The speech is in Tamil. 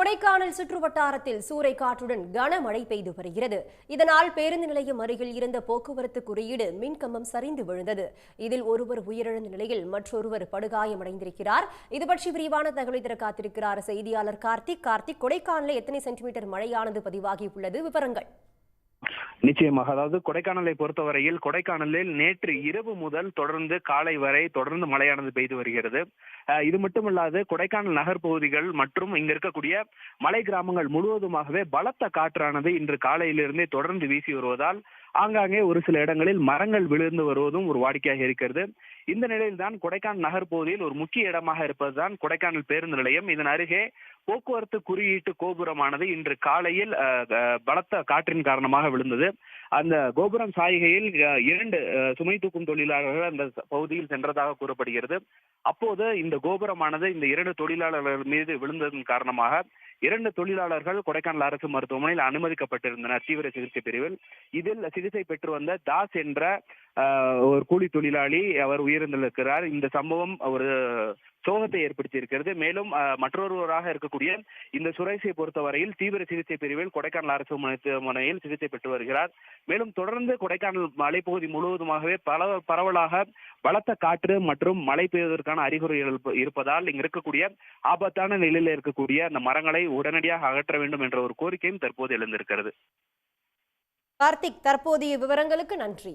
கொடைக்கானல் சுற்றுவட்டாரத்தில் சூறை காற்றுடன் கனமழை பெய்து வருகிறது. இதனால் பேருந்து நிலையம் அருகில் இருந்த போக்குவரத்து குறியீடு மின்கம்பம் சரிந்து விழுந்தது. இதில் ஒருவர் உயிரிழந்த நிலையில் மற்றொருவர் படுகாயமடைந்திருக்கிறார். இது பற்றி விரிவான தகவலை தர காத்திருக்கிறார் செய்தியாளர் கார்த்திக். கார்த்திக் கொடைக்கானலில் எத்தனை சென்டிமீட்டர் மழையானது பதிவாகியுள்ளது? விவரங்கள். நிச்சயமாக. அதாவது கொடைக்கானலை பொறுத்தவரையில் கொடைக்கானலில் நேற்று இரவு முதல் தொடர்ந்து காலை வரை தொடர்ந்து மழையானது பெய்து வருகிறது. இது மட்டுமல்லாது கொடைக்கானல் நகர் பகுதிகள் மற்றும் இங்க இருக்கக்கூடிய மலை கிராமங்கள் முழுவதுமாகவே பலத்த காற்றானது இன்று காலையிலிருந்தே தொடர்ந்து வீசி வருவதால் ஆங்காங்கே ஒரு சில இடங்களில் மரங்கள் விழுந்து வருவதும் ஒரு வாடிக்கையாக இருக்கிறது. இந்த நிலையில் தான் கொடைக்கானல் நகர் பகுதியில் ஒரு முக்கிய இடமாக இருப்பதுதான் கொடைக்கானல் பேருந்து நிலையம். இதன் அருகே போக்குவரத்து குறியீட்டு கோபுரமானது இன்று காலையில் பலத்த காற்றின் காரணமாக விழுந்தது. அந்த கோபுரம் சாய்கையில் இரண்டு சுமை தூக்கும் தொழிலாளர்கள் அந்த பகுதியில் சென்றதாக கூறப்படுகிறது. அப்போது இந்த கோபுரமானது இந்த இரண்டு தொழிலாளர்கள் மீது விழுந்ததன் காரணமாக இரண்டு தொழிலாளர்கள் கொடைக்கானல் அரசு மருத்துவமனையில் அனுமதிக்கப்பட்டிருந்தனர் தீவிர சிகிச்சை பிரிவில். இதில் சிகிச்சை பெற்று வந்த தாஸ் என்ற ஒரு கூலி தொழிலாளி அவர் உயிரிழந்திருக்கிறார். இந்த சம்பவம் ஒரு சோகத்தை ஏற்படுத்தி இருக்கிறது மேலும் மற்றொருவராக இருக்கக்கூடிய இந்த சுரேஷை பொறுத்தவரையில் தீவிர சிகிச்சை பிரிவில் கொடைக்கானல் அரசு மருத்துவமனையில் சிகிச்சை பெற்று வருகிறார். மேலும் தொடர்ந்து கொடைக்கானல் மலைப்பகுதி முழுவதுமாகவே பல பரவலாக பலத்த காற்று மற்றும் மழை பெய்வதற்கான அறிகுறிகள் இருப்பதால் இங்க இருக்கக்கூடிய ஆபத்தான நிலையில் இருக்கக்கூடிய அந்த மரங்களை உடனடியாக அகற்ற வேண்டும் என்ற ஒரு கோரிக்கையும் தற்போது எழுந்திருக்கிறது. கார்த்திக் தற்போதைய விவரங்களுக்கு நன்றி.